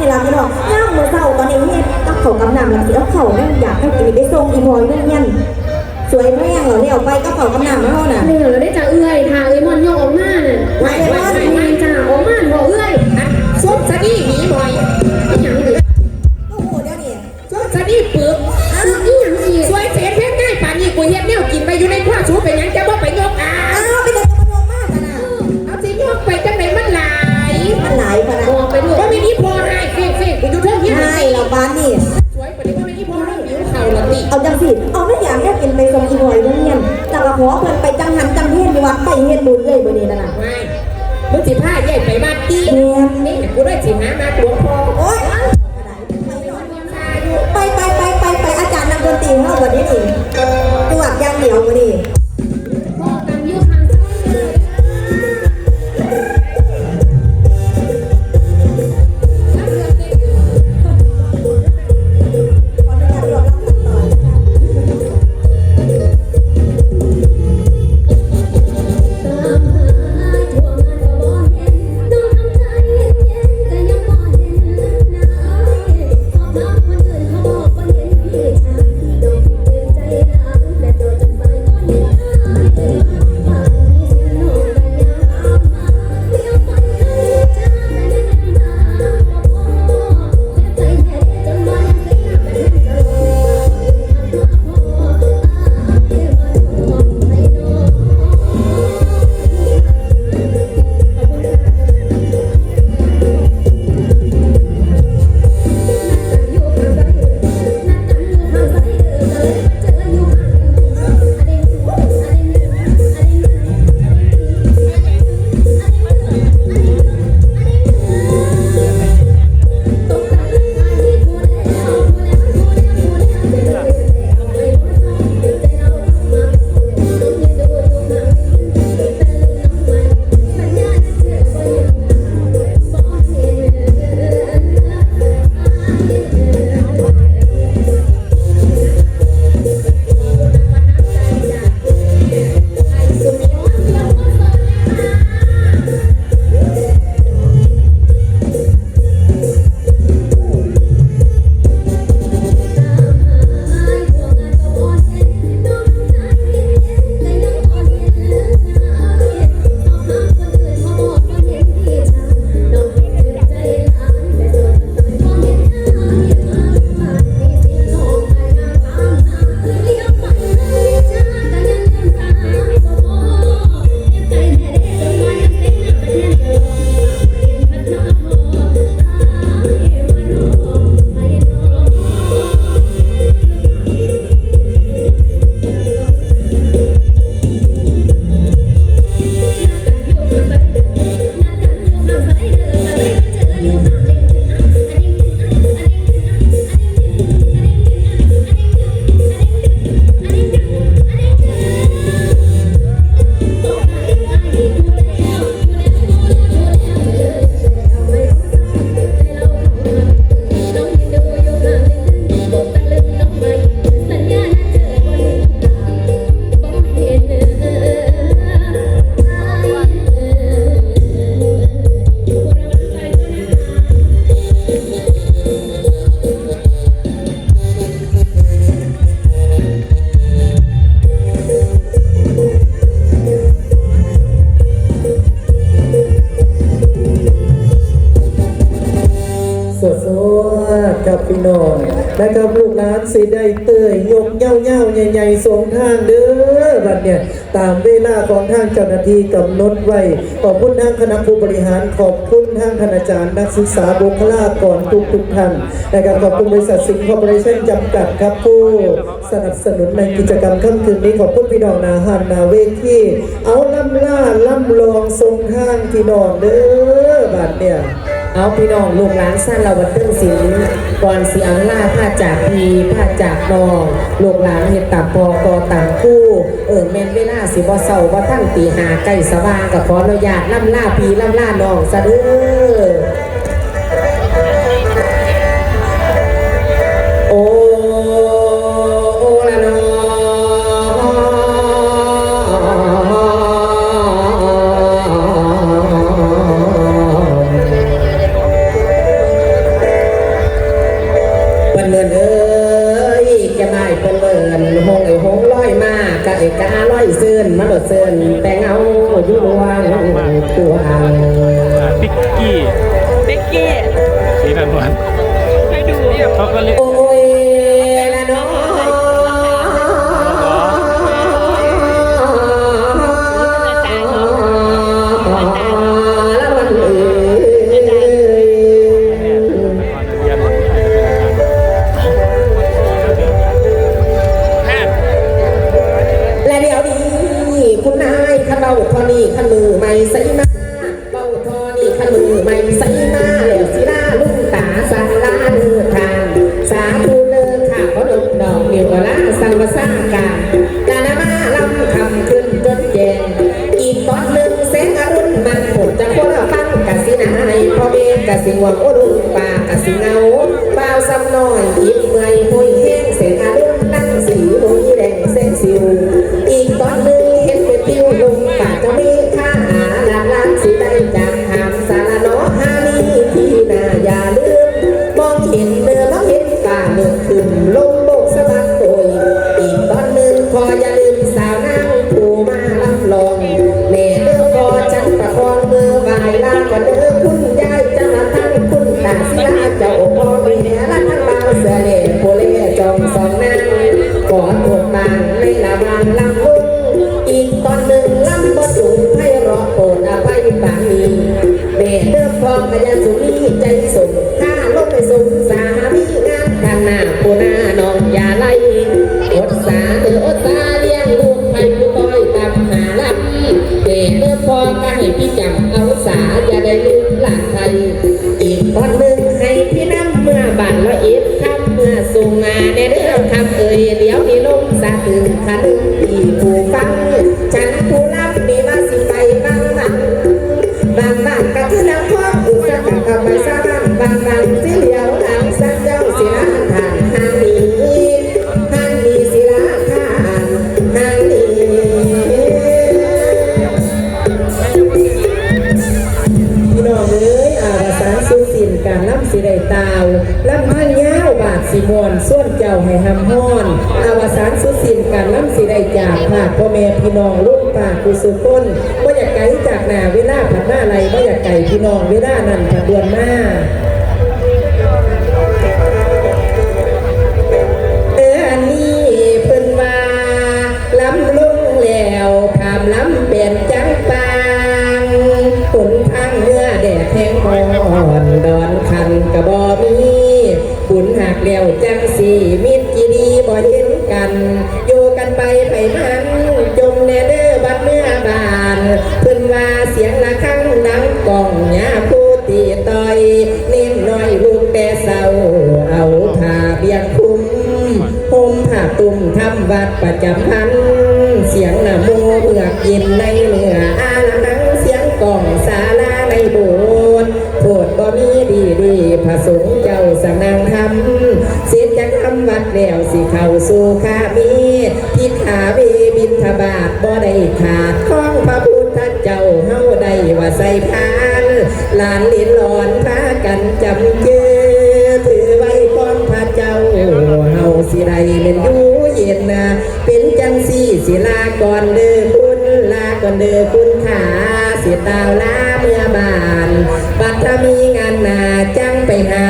นี่ล่ะพี่น้องย่างมือเศร้าตอนนี้เฮ็ดกับเขาวกำนำหลังสิเอาเขาเนี่ยอยากให้กินได้ทรงอีมอยเนี่ยยันสวยแม่งเหรอเนี่ยเอาไปกับเขาวกำนำแล้วน่ะเหรอได้จากเอื้อยทางเอ้ยมอนยกออกมา ได้กินไปทรงอีบอยโรงเรียนแต่ก็ขอเพิ่นไปจังหันจังเฮ็ดดีว่าไปเฮ็ดบุญเลยบ่นี่นั่นน่ะไม่มึงสิพาใหญ่ไปบ้านตีแม่นนี่กูได้สิหามาหลวงพ่อโอ๊ยไปไปไปไปไปอาจารย์นักดนตรีเฮาวันนี้นี่ตรวจอย่างเดียวบ่นี่ ส พี่น้องนะครับลูกหลานสิได้เตยยกเย้าเย้าใหญ่ๆสงทางเด้อบัดเนี่ยตามเวลาของทางเจ้าหน้าที่กำหนดไว้ขอบคุณทางคณะผู้บริหารขอบคุณทางคณาจารย์นักศึกษาบุคลากรทุกทุกๆท่านนะครับขอบคุณบริษัทสิงห์คอร์ปอเรชั่นจำกัดครับผู้สนับสนุนในกิจกรรมค่ำคืนนี้ขอบคุณพี่น้องนาฮันนาเวทีเอาล่ำล่าล่ำลองทรงทางพี่น้องเด้อบัดเนี่ย เอาพี่น้องลูกหลานสั้นเราบันเทิงศิลป์ก่อนสีอังล่าผ้าจากพีผ้าจากน้องลูกหลานเห็ดตามพอกอตางคู่เออแม่นเวลาสิบ่เศร้าบ่ทั้งตีหาไก่สว่างกับขออนุญาตล่ำล่าพีล่ำล่าน้องซะด้อ กี้สีนันวันให้ดูเขาก็เรียกโอ้ยละน้อละวันเอ่ยและเดี๋ยวนี้คุณนายขันเบาทอนี่ขันมือไม่ใส่มา กเดียวลาสังวสากาลานามาลำคำขึ้นจนแจงอีกตอนหนึ่งแสงอรุณมันหมดจะคนละฟังกะสินายพ่อเบนกะสิงวังโอรุปากะสิเงาบ่าวซ้ำน้อยยิบ จำเอาสาอย่าได้ลืมหลานไทย อีกตอนหนึ่งให้พี่น้ำเมื่อบันละเอียดคำเมื่อสูงมาในเรื่องคำเอ่ยเดี๋ยวนี้ลงสะตึงขัน จากภาคพ่อแม่พี่น้องลูกป่ากุสุคนว่าอยากไกลจากหนาเวลาผัดหน้าไรว่าอยากไก่พี่น้องเวลานั้นผัดดวนมาเอออันนี้เพิ่นว่าล้ำลงแล้วขามล้ำเปลี่ยนจังปางผลทางเนื้อแดดแห้งอ่อนดอนคันกระบอมีขุนหักแล้วจังสีมิตรจีดีบ่เห็นกัน ไปไปมันจมแน่เด้อบัดเนื้อบานเพิ่นว่าเสียงละครั้งดังกองหญ้าผู้ตีต่อยเน้นน้อยลูกแต่เศร้าเอาผ้าเบียงคลุมห่มผ้าตุ่มทำวัดประจำพัน เสียงนะโมเอือกย็นในเนื้ออาลังเสียงกล่องศาลาในโบสถ์โพดบ่มีดีดีพระสงฆ์เจ้าสงนางธรรม แล้วสิเข้าสู่คามีทิศขาเวบินทบาทบ่ได้ขาดของพระพุทธเจ้าเฮาได้ว่าใส่พานหลานลินหลอนพากันจำเจอถือไว้พร้อมพระเจ้าเฮาสิได้เป็นยูเย็นนะเป็นจังสีสิลาก่อนเด้อคุณลาก่อนเด้อคุณขาสิตาวลาเมื่อบานบัดถ้ามีงานนาจังไปหา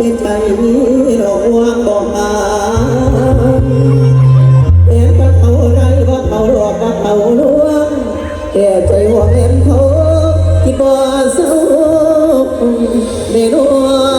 เป็นไปหรอกว่าบ่หาเอ็นก็เขาไรว่าเขาหลอกว่าเขาลวงแก่ใจว่าเอ็นเขาที่บ่เศร้าม่รู้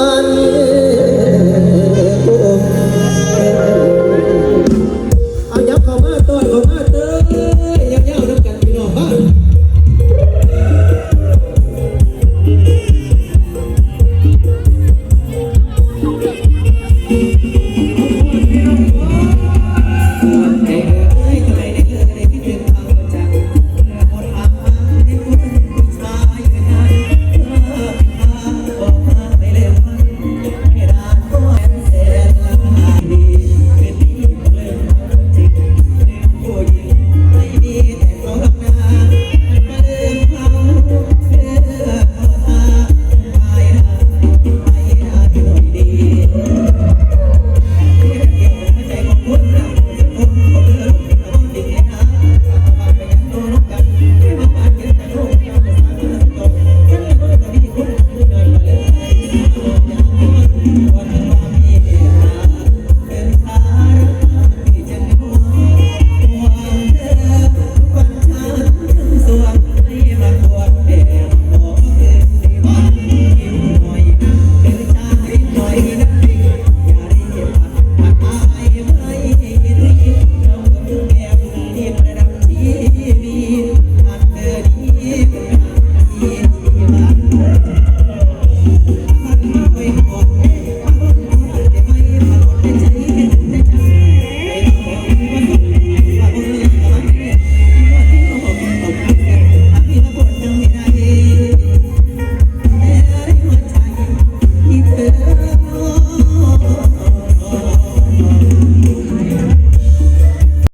Yeah.